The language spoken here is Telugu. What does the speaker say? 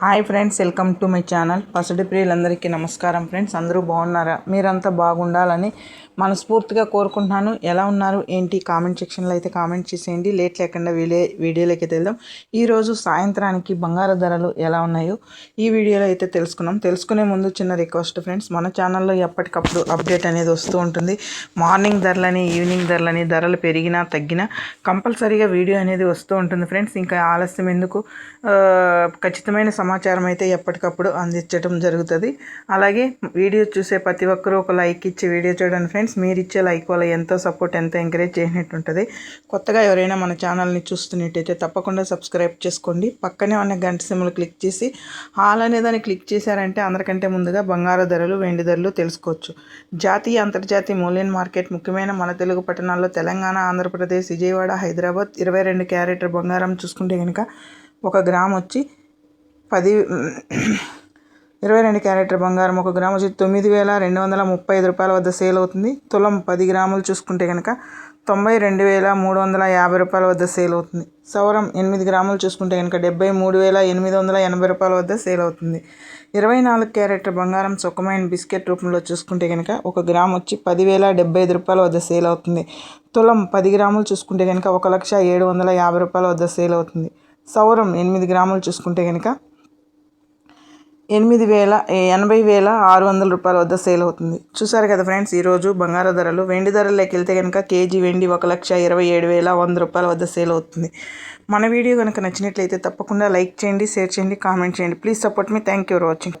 Hi friends welcome to my channel. పసడి ప్రియులందరికీ నమస్కారం ఫ్రెండ్స్. అందరూ బాగున్నారా? మీరంతా బాగుండాలని మనస్ఫూర్తిగా కోరుకుంటున్నాను. ఎలా ఉన్నారు? ఏంటి? కామెంట్ సెక్షన్లో అయితే కామెంట్ చేసేయండి. లేట్ లేకుండా వీడియో వీడియోలోకి వెళ్దాం. ఈరోజు సాయంత్రానికి బంగారు ధరలు ఎలా ఉన్నాయో ఈ వీడియోలో అయితే తెలుసుకున్నాం. తెలుసుకునే ముందు చిన్న రిక్వెస్ట్ ఫ్రెండ్స్ మన ఛానల్లో ఎప్పటికప్పుడు అప్డేట్ అనేది వస్తూ ఉంటుంది. మార్నింగ్ ధరలని ఈవినింగ్ ధరలని ధరలు పెరిగినా తగ్గినా కంపల్సరీగా వీడియో అనేది వస్తూ ఉంటుంది ఫ్రెండ్స్. ఇంకా ఆలస్యం ఎందుకు? ఖచ్చితమైన సమాచారం అయితే ఎప్పటికప్పుడు అందించడం జరుగుతుంది. అలాగే వీడియో చూసే ప్రతి ఒక్కరూ ఒక లైక్ ఇచ్చి వీడియో చూడండి ఫ్రెండ్స్. మీరు ఇచ్చే లైక్ వల్ల ఎంతో సపోర్ట్ ఎంతో ఎంకరేజ్ చేసినట్టు ఉంటుంది కొత్తగా ఎవరైనా మన ఛానల్ని చూస్తున్నట్టయితే తప్పకుండా సబ్స్క్రైబ్ చేసుకోండి. పక్కనే ఉన్న గంట సిమ్లు క్లిక్ చేసి హాల్ అనే దాన్ని క్లిక్ చేశారంటే అందరికంటే ముందుగా బంగారు ధరలు వెండి ధరలు తెలుసుకోవచ్చు. జాతీయ అంతర్జాతీయ మూల్యం మార్కెట్ ముఖ్యమైన మన తెలుగు పట్టణాల్లో తెలంగాణ ఆంధ్రప్రదేశ్ విజయవాడ హైదరాబాద్ ఇరవై రెండు క్యారెట్ బంగారం చూసుకుంటే కనుక ఒక గ్రామ్ వచ్చి పది ఇరవై రెండు క్యారెట్ల బంగారం ఒక గ్రాము వచ్చి తొమ్మిది వేల రెండు వందల ముప్పై ఐదు రూపాయల వద్ద సేల్ అవుతుంది. తులం పది గ్రాములు చూసుకుంటే కనుక తొంభై రెండు వేల మూడు వందల యాభై రూపాయల వద్ద సేల్ అవుతుంది. సౌరం ఎనిమిది గ్రాములు చూసుకుంటే కనుక డెబ్బై మూడు వేల ఎనిమిది వందల ఎనభై రూపాయల వద్ద సేల్ అవుతుంది. ఇరవై నాలుగు క్యారెట్ల బంగారం సుఖమైన బిస్కెట్ రూపంలో చూసుకుంటే కనుక ఒక గ్రామ్ వచ్చి పదివేల డెబ్బై ఐదు రూపాయల వద్ద సేల్ అవుతుంది. తులం పది గ్రాములు చూసుకుంటే కనుక ఒక లక్ష ఏడు వందల యాభై రూపాయల వద్ద సేల్ అవుతుంది. సౌరం ఎనిమిది గ్రాములు చూసుకుంటే కనుక ఎనిమిది వేల ఎనభై వేల ఆరు వందల రూపాయల వద్ద సేల్ అవుతుంది. చూసారు కదా ఫ్రెండ్స్ ఈరోజు బంగారు ధరలు. వెండి ధరలోకి వెళ్తే కనుక కేజీ వెండి ఒక లక్ష ఇరవై ఏడు వేల వంద రూపాయల వద్ద సేల్ అవుతుంది. మన వీడియో కనుక నచ్చినట్లయితే తప్పకుండా లైక్ చేయండి షేర్ చేయండి కామెంట్ చేయండి. Please support me. Thank you for watching.